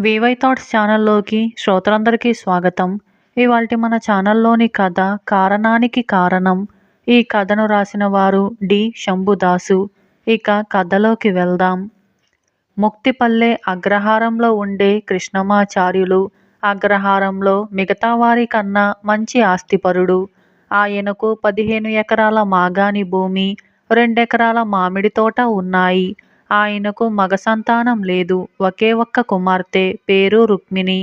VY thoughts ఛానల్లోకి శ్రోతలందరికీ స్వాగతం. ఇవాళ మన ఛానల్లోని కథ కారణానికి కారణం. ఈ కథను రాసిన వారు డి. శంభుదాసు. ఇక కథలోకి వెళ్దాం. ముక్తిపల్లె అగ్రహారంలో ఉండే కృష్ణమాచార్యులు అగ్రహారంలో మిగతా వారి కన్నా మంచి ఆస్తిపరుడు. ఆయనకు పదిహేను ఎకరాల మాగాణి భూమి రెండెకరాల మామిడి తోట ఉన్నాయి. ఆయనకు మగ సంతానం లేదు. ఒకే ఒక్క కుమార్తె పేరు రుక్మిణి.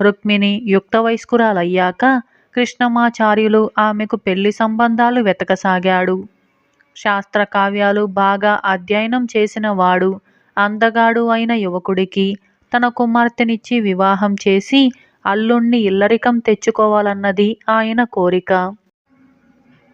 రుక్మిణి యుక్త వయస్కురాలయ్యాక కృష్ణమాచార్యులు ఆమెకు పెళ్ళి సంబంధాలు వెతకసాగాడు. శాస్త్ర కావ్యాలు బాగా అధ్యయనం చేసిన వాడు అందగాడు అయిన యువకుడికి తన కుమార్తెనిచ్చి వివాహం చేసి అల్లుణ్ణి ఇల్లరికం తెచ్చుకోవాలన్నది ఆయన కోరిక.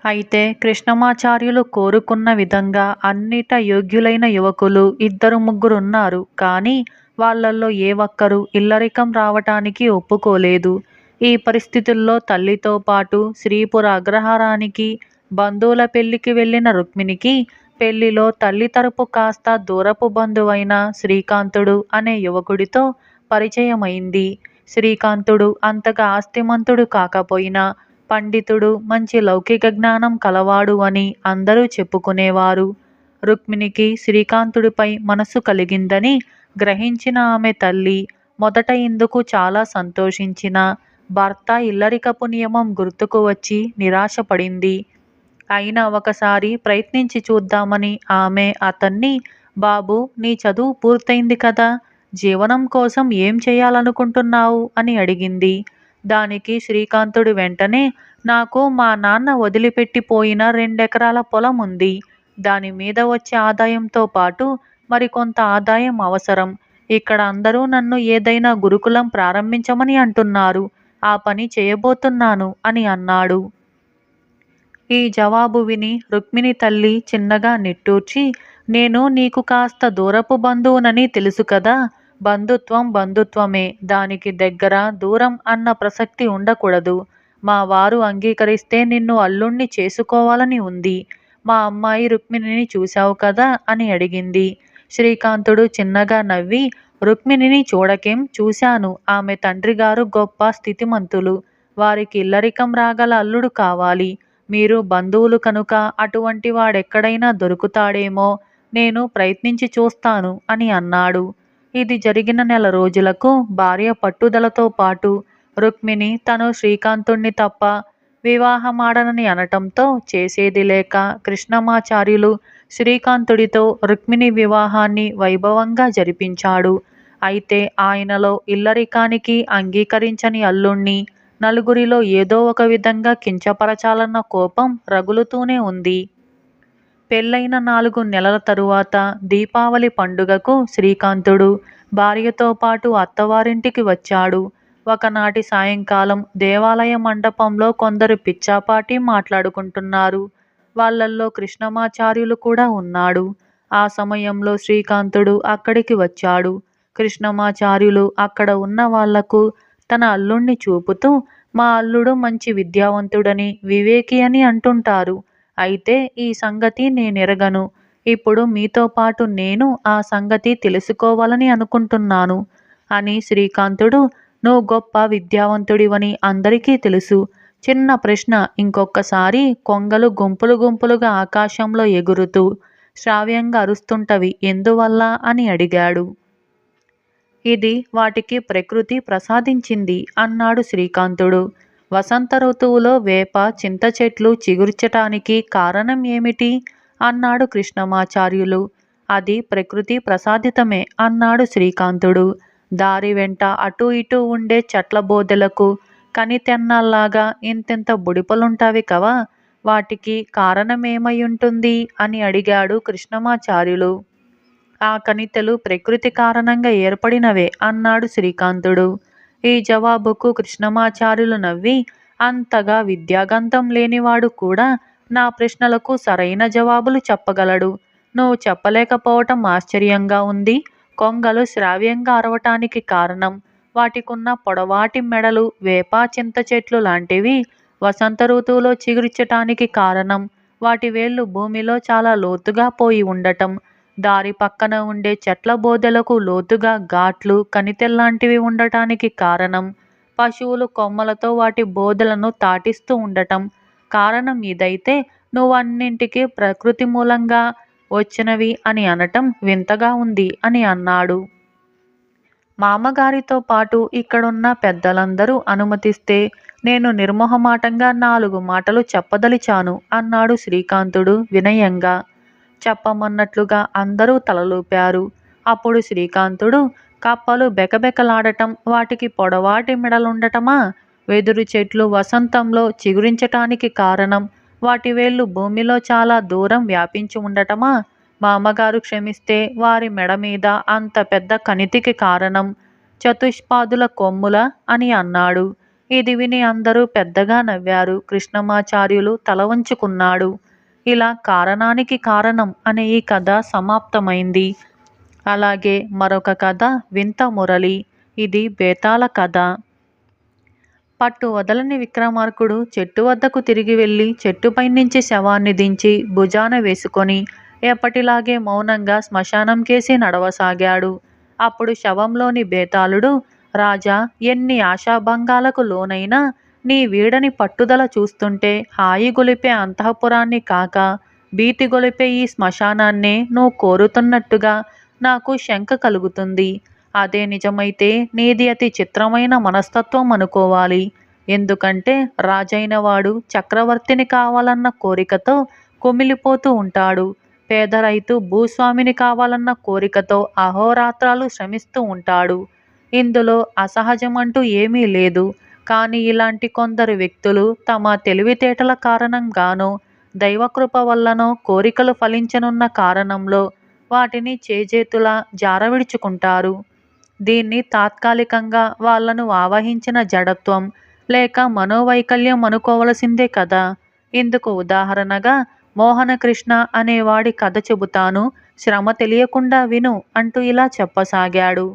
అయితే కృష్ణమాచార్యులు కోరుకున్న విధంగా అన్నిట యోగ్యులైన యువకులు ఇద్దరు ముగ్గురున్నారు. కానీ వాళ్ళల్లో ఏ ఒక్కరూ ఇల్లరికం రావటానికి ఒప్పుకోలేదు. ఈ పరిస్థితుల్లో తల్లితో పాటు శ్రీపుర అగ్రహారానికి బంధువుల పెళ్ళికి వెళ్ళిన రుక్మిణికి పెళ్ళిలో తల్లి తరపు కాస్త దూరపు బంధువైన శ్రీకాంతుడు అనే యువకుడితో పరిచయమైంది. శ్రీకాంతుడు అంతగా ఆస్తిమంతుడు కాకపోయినా పండితుడు మంచి లౌకిక జ్ఞానం కలవాడు అని అందరూ చెప్పుకునేవారు. రుక్మిణికి శ్రీకాంతుడిపై మనసు కలిగిందని గ్రహించిన ఆమె తల్లి మొదట ఇందుకు చాలా సంతోషించిన భర్త ఇల్లరికపు నియమం గుర్తుకు వచ్చి నిరాశపడింది. అయినా ఒకసారి ప్రయత్నించి చూద్దామని ఆమె అతన్ని బాబు నీ చదువు పూర్తయింది కదా జీవనం కోసం ఏం చేయాలనుకుంటున్నావు? అని అడిగింది. దానికి శ్రీకాంతుడు వెంటనే నాకు మా నాన్న వదిలిపెట్టిపోయిన రెండెకరాల పొలం ఉంది. దాని మీద వచ్చే ఆదాయంతో పాటు మరికొంత ఆదాయం అవసరం. ఇక్కడ అందరూ నన్ను ఏదైనా గురుకులం ప్రారంభించమని అంటున్నారు. ఆ పని చేయబోతున్నాను అని అన్నాడు. ఈ జవాబు విని రుక్మిణి తల్లి చిన్నగా నిట్టూర్చి నేను నీకు కాస్త దూరపు బంధువునని తెలుసు కదా. బంధుత్వం బంధుత్వమే. దానికి దగ్గర దూరం అన్న ప్రసక్తి ఉండకూడదు. మా వారు అంగీకరిస్తే నిన్ను అల్లుణ్ణి చేసుకోవాలని ఉంది. మా అమ్మాయి రుక్మిణిని చూశావు కదా అని అడిగింది. శ్రీకాంతుడు చిన్నగా నవ్వి రుక్మిణిని చూడకేం చూశాను. ఆమె తండ్రి గారు గొప్ప స్థితిమంతులు. వారికి ఇల్లరికం రాగల అల్లుడు కావాలి. మీరు బంధువులు కనుక అటువంటి వాడెక్కడైనా దొరుకుతాడేమో నేను ప్రయత్నించి చూస్తాను అని అన్నాడు. ఇది జరిగిన నెల రోజులకు భార్య పట్టుదలతో పాటు రుక్మిణి తను శ్రీకాంతుణ్ణి తప్ప వివాహమాడనని అనటంతో చేసేది లేక కృష్ణమాచార్యులు శ్రీకాంతుడితో రుక్మిణి వివాహాన్ని వైభవంగా జరిపించాడు. అయితే ఆయనలో ఇల్లరికానికి అంగీకరించని అల్లుణ్ణి నలుగురిలో ఏదో ఒక విధంగా కించపరచాలన్న కోపం రగులుతూనే ఉంది. పెళ్ళైన నాలుగు నెలల తరువాత దీపావళి పండుగకు శ్రీకాంతుడు భార్యతో పాటు అత్తవారింటికి వచ్చాడు. ఒకనాటి సాయంకాలం దేవాలయ మండపంలో కొందరు పిచ్చాపాటి మాట్లాడుకుంటున్నారు. వాళ్ళల్లో కృష్ణమాచార్యులు కూడా ఉన్నాడు. ఆ సమయంలో శ్రీకాంతుడు అక్కడికి వచ్చాడు. కృష్ణమాచార్యులు అక్కడ ఉన్న వాళ్ళకు తన అల్లుణ్ణి చూపుతూ మా అల్లుడు మంచి విద్యావంతుడని వివేకి అని అంటుంటారు. అయితే ఈ సంగతి నేనెరగను. ఇప్పుడు మీతో పాటు నేను ఆ సంగతి తెలుసుకోవాలని అనుకుంటున్నాను అని శ్రీకాంతుడు నువ్వు గొప్ప విద్యావంతుడివని అందరికీ తెలుసు. చిన్న ప్రశ్న ఇంకొకసారి కొంగలు గుంపులు గుంపులుగా ఆకాశంలో ఎగురుతూ శ్రావ్యంగా అరుస్తుంటవి ఎందువల్ల? అని అడిగాడు. ఇది వాటికి ప్రకృతి ప్రసాదించింది అన్నాడు శ్రీకాంతుడు. వసంత ఋతువులో వేప చింత చెట్లు చిగుర్చటానికి కారణం ఏమిటి? అన్నాడు కృష్ణమాచార్యులు. అది ప్రకృతి ప్రసాదితమే అన్నాడు శ్రీకాంతుడు. దారి వెంట అటు ఇటు ఉండే చెట్ల బోదెలకు కనితెన్నల్లాగా ఇంతింత బుడిపలుంటావి కవా? వాటికి కారణమేమై ఉంటుంది అని అడిగాడు కృష్ణమాచార్యులు. ఆ కణితలు ప్రకృతి కారణంగా ఏర్పడినవే అన్నాడు శ్రీకాంతుడు. ఈ జవాబుకు కృష్ణమాచార్యులు నవ్వి అంతగా విద్యాగంధం లేనివాడు కూడా నా ప్రశ్నలకు సరైన జవాబులు చెప్పగలడు. నువ్వు చెప్పలేకపోవటం ఆశ్చర్యంగా ఉంది. కొంగలు శ్రావ్యంగా అరవటానికి కారణం. వాటికున్న పొడవాటి మెడలు వేప చింత చెట్లు లాంటివి వసంత ఋతువులో చిగురించటానికి కారణం. వాటి వేళ్ళు భూమిలో చాలా లోతుగా పోయి ఉండటం. దారి పక్కన ఉండే చెట్ల బోదెలకు లోతుగా ఘాట్లు కనితెల్లాంటివి ఉండటానికి కారణం. పశువులు కొమ్మలతో వాటి బోదెలను తాటిస్తూ ఉండటం కారణం ఇదైతే నువ్వన్నింటికీ ప్రకృతి మూలంగా వచ్చినవి అని అనటం వింతగా ఉంది అని అన్నాడు. మామగారితో పాటు ఇక్కడున్న పెద్దలందరూ అనుమతిస్తే నేను నిర్మోహమాటంగా నాలుగు మాటలు చెప్పదలిచాను అన్నాడు శ్రీకాంతుడు వినయంగా. చెప్పమన్నట్లుగా అందరూ తలలూపారు. అప్పుడు శ్రీకాంతుడు కప్పలు బెకబెకలాడటం వాటికి పొడవాటి మెడలుండటమా? వెదురు చెట్లు వసంతంలో చిగురించటానికి కారణం వాటి వేళ్ళు భూమిలో చాలా దూరం వ్యాపించి ఉండటమా? మామగారు క్షమిస్తే వారి మెడ మీద అంత పెద్ద కణితికి కారణం చతుష్పాదుల కొమ్ముల అని అన్నాడు. ఇది విని అందరూ పెద్దగా నవ్వారు. కృష్ణమాచార్యులు తల వంచుకున్నాడు. ఇలా కారణానికి కారణం అనే ఈ కథ సమాప్తమైంది. అలాగే మరొక కథ వింత మురళి. ఇది బేతాళ కథ. పట్టు వదలని విక్రమార్కుడు చెట్టు వద్దకు తిరిగి వెళ్ళి చెట్టుపై నుంచి శవాన్ని దించి భుజాన వేసుకొని ఎప్పటిలాగే మౌనంగా శ్మశానం కేసి నడవసాగాడు. అప్పుడు శవంలోని బేతాళుడు రాజా ఎన్ని ఆశాభంగాలకు లోనైనా నీ వీడని పట్టుదల చూస్తుంటే హాయి గొలిపే అంతఃపురాన్ని కాక భీతి గొలిపే ఈ శ్మశానాన్నే నువ్వు కోరుతున్నట్టుగా నాకు శంక కలుగుతుంది. అదే నిజమైతే నీది అతి చిత్రమైన మనస్తత్వం అనుకోవాలి. ఎందుకంటే రాజైన వాడు చక్రవర్తిని కావాలన్న కోరికతో కుమిలిపోతూ ఉంటాడు. పేద రైతు భూస్వామిని కావాలన్న కోరికతో అహోరాత్రాలు శ్రమిస్తూ ఉంటాడు. ఇందులో అసహజమంటూ ఏమీ లేదు. కానీ ఇలాంటి కొందరు వ్యక్తులు తమ తెలివితేటల కారణంగానో దైవకృప వల్లనో కోరికలు ఫలించనున్న కారణంలో వాటిని చేజేతులా జారవిడుచుకుంటారు. దీన్ని తాత్కాలికంగా వాళ్ళను ఆవహించిన జడత్వం లేక మనోవైకల్యం అనుకోవలసిందే కదా? ఇందుకు ఉదాహరణగా మోహనకృష్ణ అనేవాడి కథ చెబుతాను శ్రమ తెలియకుండా విను అంటూ ఇలా చెప్పసాగాడు.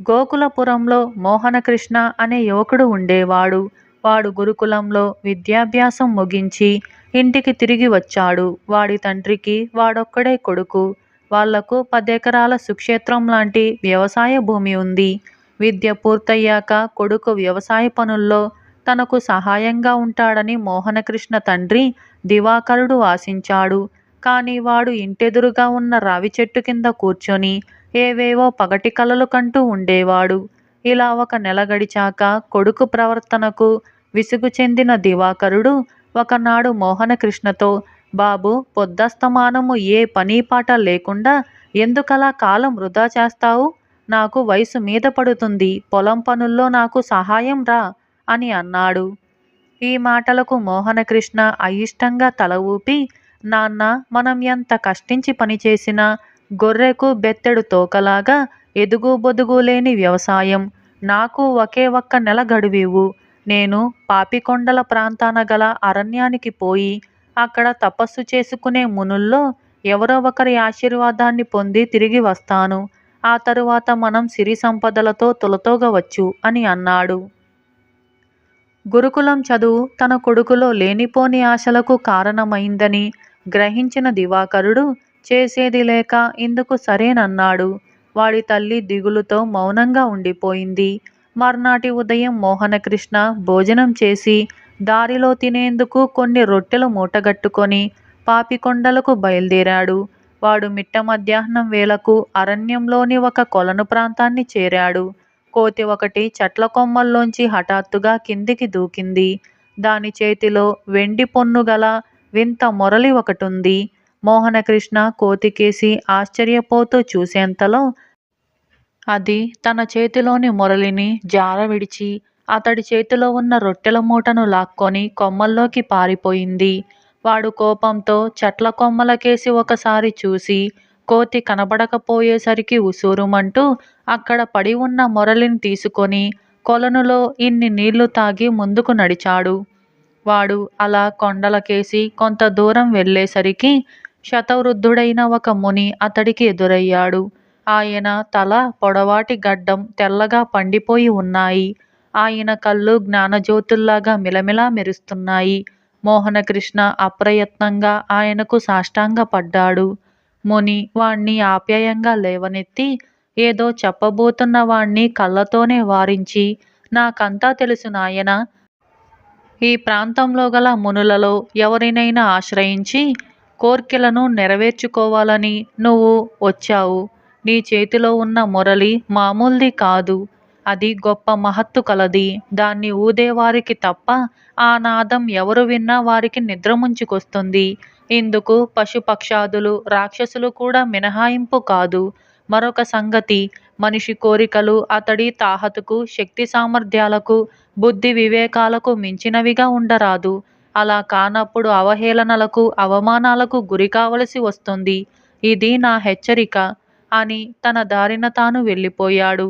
గోకులపురంలో మోహనకృష్ణ అనే యువకుడు ఉండేవాడు. వాడు గురుకులంలో విద్యాభ్యాసం ముగించి ఇంటికి తిరిగి వచ్చాడు. వాడి తండ్రికి వాడొక్కడే కొడుకు. వాళ్ళకు పదెకరాల సుక్షేత్రం లాంటి వ్యవసాయ భూమి ఉంది. విద్య పూర్తయ్యాక కొడుకు వ్యవసాయ పనుల్లో తనకు సహాయంగా ఉంటాడని మోహనకృష్ణ తండ్రి దివాకరుడు ఆశించాడు. కానీ వాడు ఇంటెదురుగా ఉన్న రావి చెట్టు కింద కూర్చొని ఏవేవో పగటి కలలు కంటూ ఉండేవాడు. ఇలా ఒక నెల గడిచాక కొడుకు ప్రవర్తనకు విసుగు చెందిన దివాకరుడు ఒకనాడు మోహనకృష్ణతో బాబు పొద్దస్తమానము ఏ పని పాట లేకుండా ఎందుకలా కాలం వృధా చేస్తావు? నాకు వయసు మీద పడుతుంది పొలం పనుల్లో నాకు సహాయం రా అని అన్నాడు. ఈ మాటలకు మోహనకృష్ణ అయిష్టంగా తల ఊపి నాన్న మనం ఎంత కష్టించి పనిచేసినా గొర్రెకు బెత్తెడు తోకలాగా ఎదుగు బొదుగు లేని వ్యవసాయం. నాకు ఒకే ఒక్క నెల గడువివు. నేను పాపికొండల ప్రాంతాన గల అరణ్యానికి పోయి అక్కడ తపస్సు చేసుకునే మునుల్లో ఎవరో ఒకరి ఆశీర్వాదాన్ని పొంది తిరిగి వస్తాను. ఆ తరువాత మనం సిరి సంపదలతో తొలతోగవచ్చు అని అన్నాడు. గురుకులం చదువు తన కొడుకులో లేనిపోని ఆశలకు కారణమైందని గ్రహించిన దివాకరుడు చేసేది లేక ఇందుకు సరేనన్నాడు. వాడి తల్లి దిగులుతో మౌనంగా ఉండిపోయింది. మర్నాటి ఉదయం మోహనకృష్ణ భోజనం చేసి దారిలో తినేందుకు కొన్ని రొట్టెలు మూటగట్టుకొని పాపికొండలకు బయలుదేరాడు. వాడు మిట్ట మధ్యాహ్నం వేళకు అరణ్యంలోని ఒక కొలను ప్రాంతాన్ని చేరాడు. కోతి ఒకటి చెట్ల కొమ్మల్లోంచి హఠాత్తుగా కిందికి దూకింది. దాని చేతిలో వెండి పొన్ను గల వింత మొరలి ఒకటుంది. మోహనకృష్ణ కోతికేసి ఆశ్చర్యపోతూ చూసేంతలో అది తన చేతిలోని మొరలిని జార విడిచి అతడి చేతిలో ఉన్న రొట్టెల మూటను లాక్కొని కొమ్మల్లోకి పారిపోయింది. వాడు కోపంతో చెట్ల కొమ్మలకేసి ఒకసారి చూసి కోతి కనబడకపోయేసరికి ఉసూరుమంటూ అక్కడ పడి ఉన్న మొరలిని తీసుకొని కొలనులో ఇన్ని నీళ్ళు తాగి ముందుకు నడిచాడు. వాడు అలా కొండలకేసి కొంత దూరం వెళ్ళేసరికి శతవృద్ధుడైన ఒక ముని అతడికి ఎదురయ్యాడు. ఆయన తల పొడవాటి గడ్డం తెల్లగా పండిపోయి ఉన్నాయి. ఆయన కళ్ళు జ్ఞానజ్యోతుల్లాగా మిలమిలా మెరుస్తున్నాయి. మోహనకృష్ణ అప్రయత్నంగా ఆయనకు సాష్టాంగపడ్డాడు. ముని వాణ్ణి ఆప్యాయంగా లేవనెత్తి ఏదో చెప్పబోతున్న వాణ్ణి కళ్ళతోనే వారించి నాకంతా తెలుసు నాయనా. ఈ ప్రాంతంలో గల మునులలో ఎవరినైనా ఆశ్రయించి కోర్కెలను నెరవేర్చుకోవాలని నువ్వు వచ్చావు. నీ చేతిలో ఉన్న మురళి మామూలుది కాదు. అది గొప్ప మహత్తు కలది. దాన్ని ఊదేవారికి తప్ప ఆ నాదం ఎవరు విన్నా వారికి నిద్ర ముంచుకొస్తుంది ఇందుకు పశుపక్షాదులు రాక్షసులు కూడా మినహాయింపు కాదు. మరొక సంగతి మనిషి కోరికలు అతడి తాహతుకు శక్తి సామర్థ్యాలకు బుద్ధి వివేకాలకు మించినవిగా ఉండరాదు. అలా కానప్పుడు అవహేళనలకు అవమానాలకు గురి కావలసి వస్తుంది. ఇది నా హెచ్చరిక అని తన దారిన తాను వెళ్ళిపోయాడు.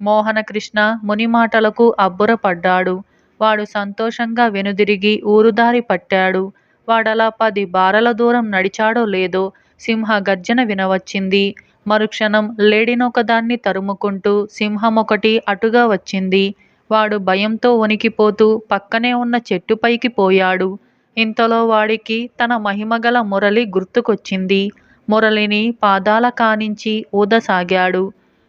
మోహనకృష్ణ ముని మాటలకు అబ్బురపడ్డాడు. వాడు సంతోషంగా వెనుదిరిగి ఊరుదారి పట్టాడు. వాడలా పది బారల దూరం నడిచాడో లేదో సింహ గర్జన వినవచ్చింది. మరుక్షణం లేడినొకదాన్ని తరుముకుంటూ సింహం ఒకటి అటుగా వచ్చింది. వాడు భయంతో వణికిపోతూ పక్కనే ఉన్న చెట్టుపైకి పోయాడు. ఇంతలో వాడికి తన మహిమగల మురళి గుర్తుకొచ్చింది. మురళిని పాదాల కానించి ఊదసాగాడు.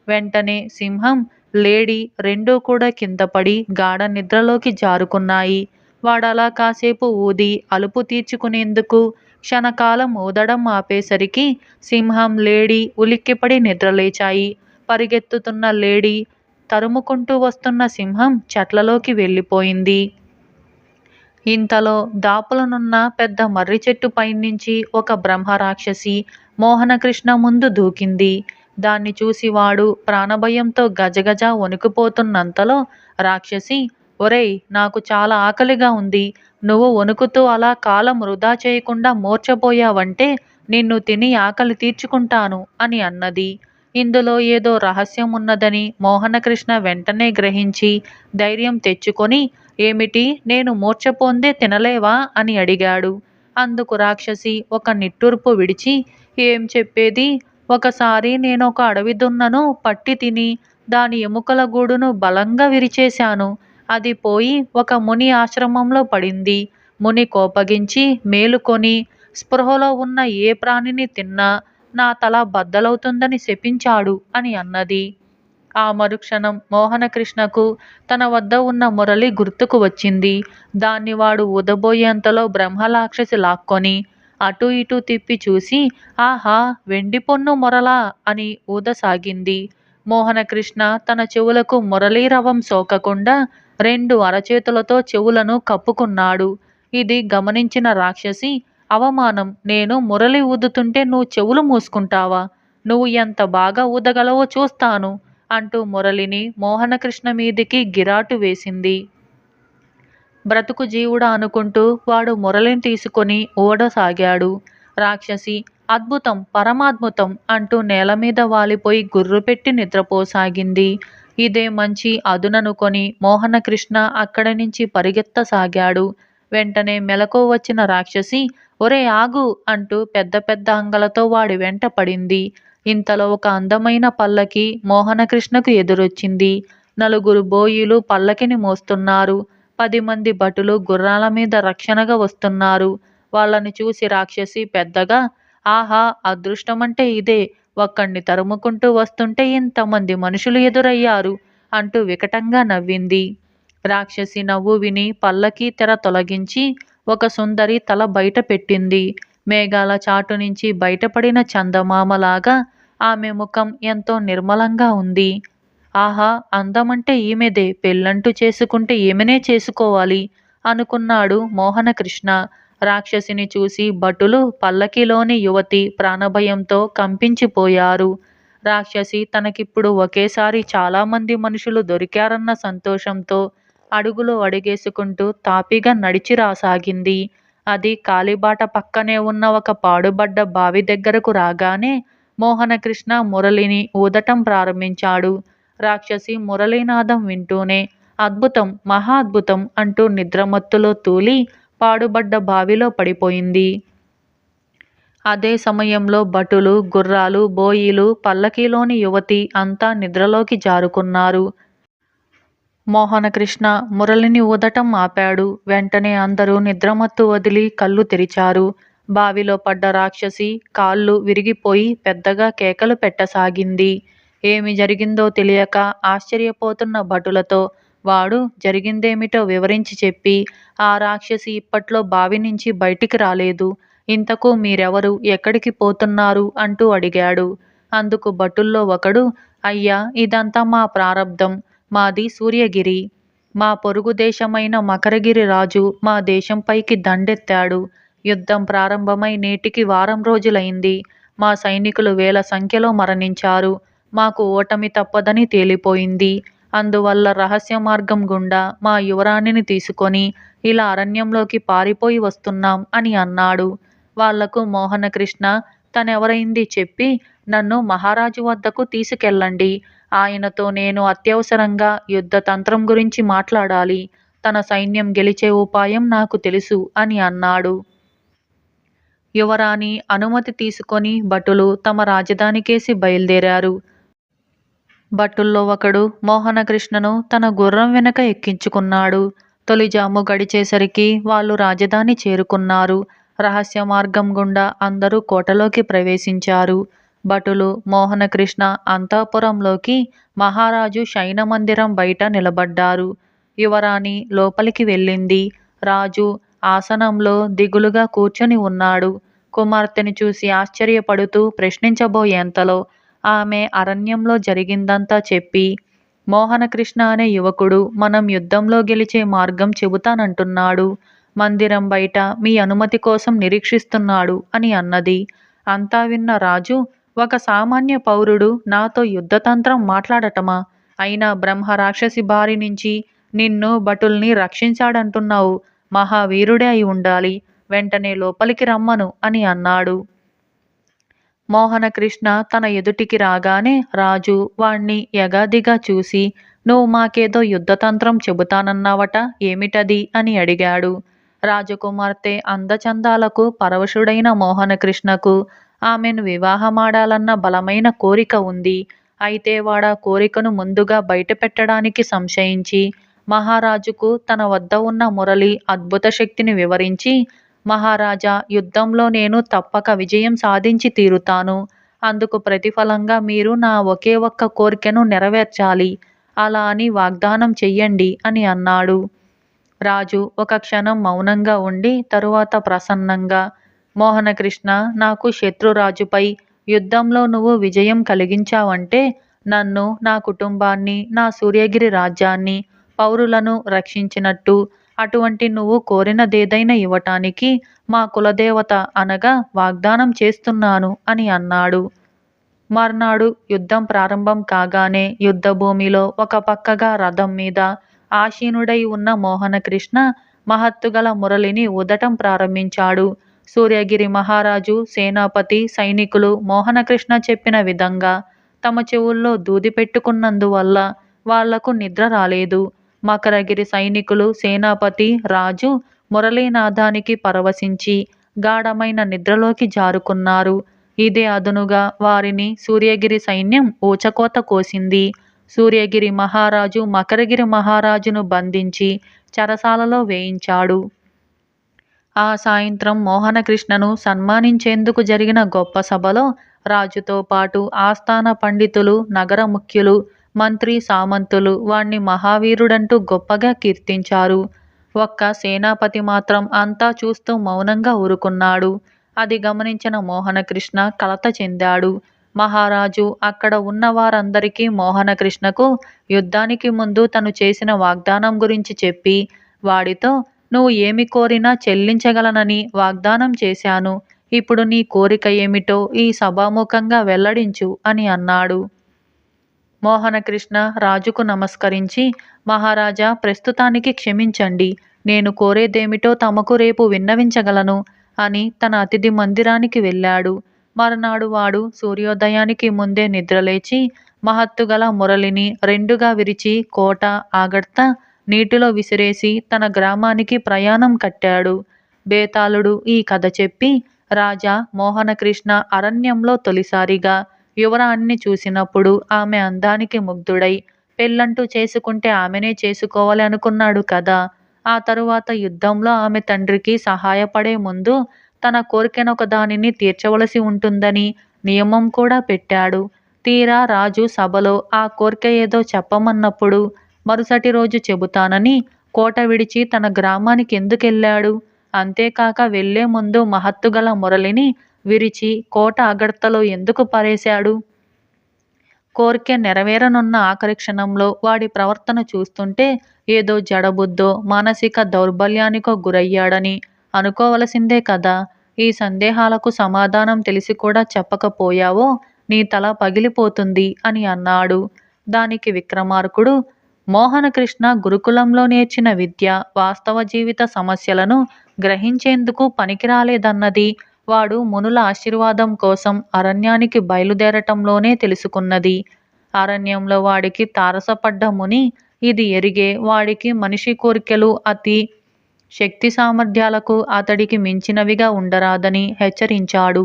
వెంటనే సింహం లేడీ రెండూ కూడా కిందపడి గాఢ నిద్రలోకి జారుకున్నాయి. వాడలా కాసేపు ఊది అలుపు తీర్చుకునేందుకు క్షణకాలం ఊదడం ఆపేసరికి సింహం లేడీ ఉలిక్కిపడి నిద్రలేచాయి. పరిగెత్తుతున్న లేడీ తరుముకుంటూ వస్తున్న సింహం చెట్లలోకి వెళ్ళిపోయింది. ఇంతలో దాపులనున్న పెద్ద మర్రి చెట్టు పైనుంచి ఒక బ్రహ్మరాక్షసి మోహనకృష్ణ ముందు దూకింది. దాన్ని చూసి వాడు ప్రాణభయంతో గజగజ వణుకుపోతున్నంతలో రాక్షసి ఒరేయ్ నాకు చాలా ఆకలిగా ఉంది. నువ్వు వణుకుతూ అలా కాలం వృధా చేయకుండా మూర్చపోయావంటే నిన్ను తిని ఆకలి తీర్చుకుంటాను అని అన్నది. ఇందులో ఏదో రహస్యం ఉన్నదని మోహనకృష్ణ వెంటనే గ్రహించి ధైర్యం తెచ్చుకొని ఏమిటి? నేను మూర్ఛపోందే తినలేవా? అని అడిగాడు. అందుకు రాక్షసి ఒక నిట్టూర్పు విడిచి ఏం చెప్పేది? ఒకసారి నేను ఒక అడవి దున్నను పట్టి తిని దాని ఎముకల గూడును బలంగా విరిచేశాను. అది పోయి ఒక ముని ఆశ్రమంలో పడింది. ముని కోపగించి మేలుకొని స్పృహలో ఉన్న ఏ ప్రాణిని తిన్నా నా తల బద్దలవుతుందని శపించాడు అని అన్నది. ఆ మరుక్షణం మోహనకృష్ణకు తన వద్ద ఉన్న మురళి గుర్తుకు వచ్చింది. దాన్ని వాడు ఉదబోయేంతలో బ్రహ్మలాక్షసి లాక్కొని అటు ఇటు తిప్పి చూసి ఆహా వెండి పొన్ను మొరలా అని ఊదసాగింది. మోహనకృష్ణ తన చెవులకు మురళీరవం సోకకుండా రెండు అరచేతులతో చెవులను కప్పుకున్నాడు. ఇది గమనించిన రాక్షసి అవమానం నేను మురళి ఊదుతుంటే నువ్వు చెవులు మూసుకుంటావా? నువ్వు ఎంత బాగా ఊదగలవో చూస్తాను అంటూ మురళిని మోహనకృష్ణ మీదికి గిరాటు వేసింది. బ్రతుకు జీవుడా అనుకుంటూ వాడు మురళిని తీసుకొని ఊడసాగాడు రాక్షసి అద్భుతం పరమాద్భుతం అంటూ నేల మీద వాలిపోయి గుర్రు పెట్టి నిద్రపోసాగింది. ఇదే మంచి అదుననుకొని మోహనకృష్ణ అక్కడి నుంచి పరిగెత్తసాగాడు. వెంటనే మెలకు వచ్చిన రాక్షసి ఒరే ఆగు అంటూ పెద్ద పెద్ద అంగలతో వాడి వెంట పడింది. ఇంతలో ఒక అందమైన పల్లకి మోహనకృష్ణకు ఎదురొచ్చింది. నలుగురు బోయిలు పల్లకిని మోస్తున్నారు. పది మంది భటులు గుర్రాల మీద రక్షణగా వస్తున్నారు. వాళ్ళని చూసి రాక్షసి పెద్దగా ఆహా అదృష్టమంటే ఇదే. ఒక్కణ్ణి తరుముకుంటూ వస్తుంటే ఇంతమంది మనుషులు ఎదురయ్యారు అంటూ వికటంగా నవ్వింది. రాక్షసి నవ్వు విని పల్లకి తెర తొలగించి ఒక సుందరి తల బయట పెట్టింది. మేఘాల చాటు నుంచి బయటపడిన చందమామలాగా ఆమె ముఖం ఎంతో నిర్మలంగా ఉంది. ఆహా అందమంటే ఈమెదే పెళ్ళంటూ చేసుకుంటే ఈమెనే చేసుకోవాలి అనుకున్నాడు మోహనకృష్ణ. రాక్షసిని చూసి భటులు పల్లకిలోని యువతి ప్రాణభయంతో కంపించిపోయారు. రాక్షసి తనకిప్పుడు ఒకేసారి చాలామంది మనుషులు దొరికారన్న సంతోషంతో అడుగులో అడుగేసుకుంటూ తాపిగా నడిచి రాసాగింది. అది కాలిబాట పక్కనే ఉన్న ఒక పాడుబడ్డ బావి దగ్గరకు రాగానే మోహనకృష్ణ మురళిని ఊదటం ప్రారంభించాడు. రాక్షసి మురళీనాదం వింటూనే అద్భుతం మహా అద్భుతం అంటూ నిద్రమత్తులో తూలి పాడుబడ్డ బావిలో పడిపోయింది. అదే సమయంలో భటులు గుర్రాలు బోయిలు పల్లకీలోని యువతి అంతా నిద్రలోకి జారుకున్నారు. మోహనకృష్ణ మురళిని ఊదటం ఆపాడు. వెంటనే అందరూ నిద్రమత్తు వదిలి కళ్ళు తెరిచారు. బావిలో పడ్డ రాక్షసి కాళ్ళు విరిగిపోయి పెద్దగా కేకలు పెట్టసాగింది. ఏమి జరిగిందో తెలియక ఆశ్చర్యపోతున్న భటులతో వాడు జరిగిందేమిటో వివరించి చెప్పి ఆ రాక్షసి ఇప్పట్లో బావి నుంచి బయటికి రాలేదు. ఇంతకు మీరెవరు? ఎక్కడికి పోతున్నారు? అంటూ అడిగాడు. అందుకు భటుల్లో ఒకడు అయ్యా ఇదంతా మా ప్రారబ్ధం మాది సూర్యగిరి. మా పొరుగు దేశమైన మకరగిరి రాజు మా దేశంపైకి దండెత్తాడు. యుద్ధం ప్రారంభమై నేటికి వారం రోజులైంది. మా సైనికులు వేల సంఖ్యలో మరణించారు. మాకు ఓటమి తప్పదని తేలిపోయింది. అందువల్ల రహస్య మార్గం గుండా మా యువరాణిని తీసుకొని ఇలా అరణ్యంలోకి పారిపోయి వస్తున్నాం అని అన్నాడు. వాళ్ళకు మోహనకృష్ణ తనెవరైంది చెప్పి నన్ను మహారాజు వద్దకు తీసుకెళ్ళండి. ఆయనతో నేను అత్యవసరంగా యుద్ధ తంత్రం గురించి మాట్లాడాలి. తన సైన్యం గెలిచే ఉపాయం నాకు తెలుసు అని అన్నాడు. యువరాణి అనుమతి తీసుకొని భటులు తమ రాజధానికేసి బయలుదేరారు. భటుల్లో ఒకడు మోహనకృష్ణను తన గుర్రం వెనక ఎక్కించుకున్నాడు. తొలిజాము గడిచేసరికి వాళ్ళు రాజధాని చేరుకున్నారు. రహస్య మార్గం గుండా అందరూ కోటలోకి ప్రవేశించారు. భటులు మోహనకృష్ణ అంతఃపురంలోకి మహారాజు శయనమందిరం బయట నిలబడ్డారు. యువరాణి లోపలికి వెళ్ళింది. రాజు ఆసనంలో దిగులుగా కూర్చొని ఉన్నాడు. కుమార్తెను చూసి ఆశ్చర్యపడుతూ ప్రశ్నించబోయేంతలో ఆమె అరణ్యంలో జరిగిందంతా చెప్పి మోహనకృష్ణ అనే యువకుడు మనం యుద్ధంలో గెలిచే మార్గం చెబుతానంటున్నాడు. మందిరం బయట మీ అనుమతి కోసం నిరీక్షిస్తున్నాడు అని అన్నది. అంతా విన్న రాజు ఒక సామాన్య పౌరుడు నాతో యుద్ధతంత్రం మాట్లాడటమా? అయినా బ్రహ్మ రాక్షసి బారి నుంచి నిన్ను భటుల్ని రక్షించాడంటున్నావు. మహావీరుడే అయి ఉండాలి. వెంటనే లోపలికి రమ్మను అని అన్నాడు. మోహనకృష్ణ తన ఎదుటికి రాగానే రాజు వాణ్ణి యగాదిగా చూసి నువ్వు మాకేదో యుద్ధతంత్రం చెబుతానన్నావట ఏమిటది? అని అడిగాడు. రాజకుమార్తె అందచందాలకు పరవశుడైన మోహనకృష్ణకు ఆమెను వివాహమాడాలన్న బలమైన కోరిక ఉంది. అయితే వాడా కోరికను ముందుగా బయటపెట్టడానికి సంశయించి మహారాజుకు తన వద్ద ఉన్న మురళి అద్భుత శక్తిని వివరించి మహారాజా యుద్ధంలో నేను తప్పక విజయం సాధించి తీరుతాను. అందుకు ప్రతిఫలంగా మీరు నా ఒకే ఒక్క కోరికను నెరవేర్చాలి. అలా అని వాగ్దానం చెయ్యండి అని అన్నాడు. రాజు ఒక క్షణం మౌనంగా ఉండి తరువాత ప్రసన్నంగా మోహనకృష్ణ నాకు శత్రురాజుపై యుద్ధంలో నువ్వు విజయం కలిగించావంటే నన్ను నా కుటుంబాన్ని నా సూర్యగిరి రాజ్యాన్ని పౌరులను రక్షించినట్టు అటువంటి నువ్వు కోరినదేదైనా ఇవ్వటానికి మా కులదేవత అనగా వాగ్దానం చేస్తున్నాను అని అన్నాడు. మర్నాడు యుద్ధం ప్రారంభం కాగానే యుద్ధభూమిలో ఒక పక్కగా రథం మీద ఆసీనుడై ఉన్న మోహనకృష్ణ మహత్తుగల మురళిని ఊదటం ప్రారంభించాడు. సూర్యగిరి మహారాజు సేనాపతి సైనికులు మోహనకృష్ణ చెప్పిన విధంగా తమ చెవుల్లో దూది పెట్టుకున్నందువల్ల వాళ్ళకు నిద్ర రాలేదు. మకరగిరి సైనికులు సేనాపతి రాజు మురళీనాదానికి పరవశించి గాఢమైన నిద్రలోకి జారుకున్నారు. ఇదే అదునుగా వారిని సూర్యగిరి సైన్యం ఊచకోత కోసింది. సూర్యగిరి మహారాజు మకరగిరి మహారాజును బంధించి చెరసాలలో వేయించాడు. ఆ సాయంత్రం మోహనకృష్ణను సన్మానించేందుకు జరిగిన గొప్ప సభలో రాజుతో పాటు ఆస్థాన పండితులు నగర ముఖ్యులు మంత్రి సామంతులు వాణ్ణి మహావీరుడంటూ గొప్పగా కీర్తించారు. ఒక్క సేనాపతి మాత్రం అంతా చూస్తూ మౌనంగా ఊరుకున్నాడు. అది గమనించిన మోహనకృష్ణ కలత చెందాడు. మహారాజు అక్కడ ఉన్న వారందరికీ మోహనకృష్ణకు యుద్ధానికి ముందు తను చేసిన వాగ్దానం గురించి చెప్పి వాడితో నువ్వు ఏమి కోరినా చెల్లించగలనని వాగ్దానం చేశాను. ఇప్పుడు నీ కోరిక ఏమిటో ఈ సభాముఖంగా వెల్లడించు అని అన్నాడు. మోహనకృష్ణ రాజుకు నమస్కరించి మహారాజా ప్రస్తుతానికి క్షమించండి. నేను కోరేదేమిటో తమకు రేపు విన్నవించగలను అని తన అతిథి మందిరానికి వెళ్ళాడు. మరునాడు వాడు సూర్యోదయానికి ముందే నిద్రలేచి మహత్తుగల మురళిని రెండుగా విరిచి కోట ఆగడ్త నీటిలో విసిరేసి తన గ్రామానికి ప్రయాణం కట్టాడు. బేతాళుడు ఈ కథ చెప్పి రాజా మోహనకృష్ణ అరణ్యంలో తొలిసారిగా యువరాణ్ణి చూసినప్పుడు ఆమె అందానికి ముగ్ధుడై పెళ్ళంటూ చేసుకుంటే ఆమెనే చేసుకోవాలి అనుకున్నాడు కదా. ఆ తరువాత యుద్ధంలో ఆమె తండ్రికి సహాయపడే ముందు తన కోరికనొక దానిని తీర్చవలసి ఉంటుందని నియమం కూడా పెట్టాడు. తీరా రాజు సభలో ఆ కోరిక ఏదో చెప్పమన్నప్పుడు మరుసటి రోజు చెబుతానని కోట విడిచి తన గ్రామానికి ఎందుకెళ్ళాడు? అంతేకాక వెళ్ళే ముందు మహత్తుగల మురళిని విరిచి కోట అగడ్తలో ఎందుకు పారేశాడు? కోరిక నెరవేరనున్న ఆఖరి క్షణంలో వాడి ప్రవర్తన చూస్తుంటే ఏదో జడబుద్ధో మానసిక దౌర్బల్యానికో గురయ్యాడని అనుకోవలసిందే కదా. ఈ సందేహాలకు సమాధానం తెలిసి కూడా చెప్పకపోయావో నీ తల పగిలిపోతుంది అని అన్నాడు. దానికి విక్రమార్కుడు మోహనకృష్ణ గురుకులంలో నేర్చిన విద్య వాస్తవ జీవిత సమస్యలను గ్రహించేందుకు పనికిరాలేదన్నది వాడు మునుల ఆశీర్వాదం కోసం అరణ్యానికి బయలుదేరటంలోనే తెలుసుకున్నది. అరణ్యంలో వాడికి తారసపడ్డ ముని ఇది ఎరిగే వాడికి మనిషి కోరికలు అతి శక్తి సామర్థ్యాలకు అతడికి మించినవిగా ఉండరాదని హెచ్చరించాడు.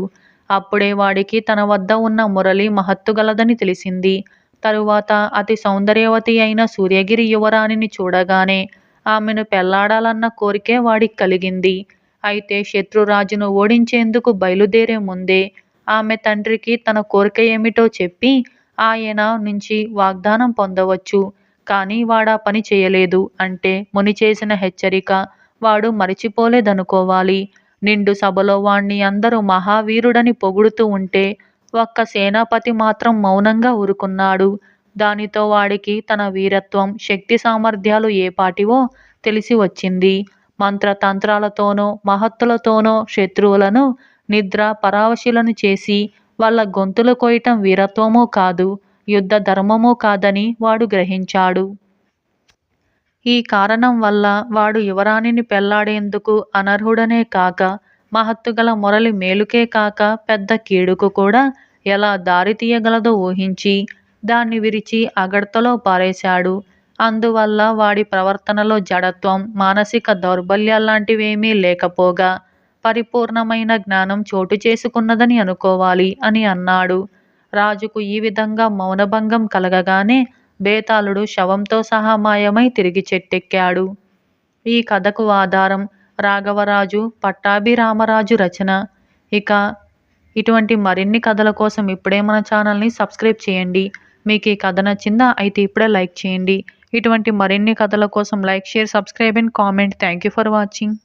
అప్పుడే వాడికి తన వద్ద ఉన్న మురళి మహత్తుగలదని తెలిసింది. తరువాత అతి సౌందర్యవతి అయిన సూర్యగిరి యువరాణిని చూడగానే ఆమెను పెళ్ళాడాలన్న కోరికే వాడికి కలిగింది. అయితే శత్రురాజును ఓడించేందుకు బయలుదేరే ముందే ఆమె తండ్రికి తన కోరిక ఏమిటో చెప్పి ఆయన నుంచి వాగ్దానం పొందవచ్చు. కానీ వాడా పని చేయలేదు. అంటే ముని చేసిన హెచ్చరిక వాడు మరిచిపోలేదనుకోవాలి. నిండు సభలో వాణ్ణి అందరూ మహావీరుడని పొగుడుతూ ఉంటే ఒక్క సేనాపతి మాత్రం మౌనంగా ఊరుకున్నాడు. దానితో వాడికి తన వీరత్వం శక్తి సామర్థ్యాలు ఏపాటివో తెలిసి వచ్చింది. మంత్రతంత్రాలతోనో మహత్తులతోనో శత్రువులను నిద్ర పరావశులను చేసి వాళ్ళ గొంతులు కోయటం వీరత్వమో కాదు యుద్ధ ధర్మమో కాదని వాడు గ్రహించాడు. ఈ కారణం వల్ల వాడు యువరాణిని పెళ్ళాడేందుకు అనర్హుడనే కాక మహత్తుగల మురళి మేలుకే కాక పెద్ద కీడుకు కూడా ఎలా దారి తీయగలదో ఊహించి దాన్ని విరిచి అగడతలో పారేశాడు. అందువల్ల వాడి ప్రవర్తనలో జడత్వం మానసిక దౌర్బల్యాలాంటివేమీ లేకపోగా పరిపూర్ణమైన జ్ఞానం చోటు చేసుకున్నదని అనుకోవాలి అని అన్నాడు. రాజుకు ఈ విధంగా మౌనభంగం కలగగానే బేతాళుడు శవంతో సహా మాయమై తిరిగి చెట్టెక్కాడు. ఈ కథకు ఆధారం రాఘవరాజు పట్టాభిరామరాజు రచన. ఇక ఇటువంటి మరిన్ని కథల కోసం ఇప్పుడే మన ఛానల్ని సబ్స్క్రైబ్ చేయండి. మీకు ఈ కథ నచ్చిందా అయితే ఇప్పుడే లైక్ చేయండి. ఇటువంటి మరిన్ని కథల కోసం like share subscribe and comment. Thank you for watching.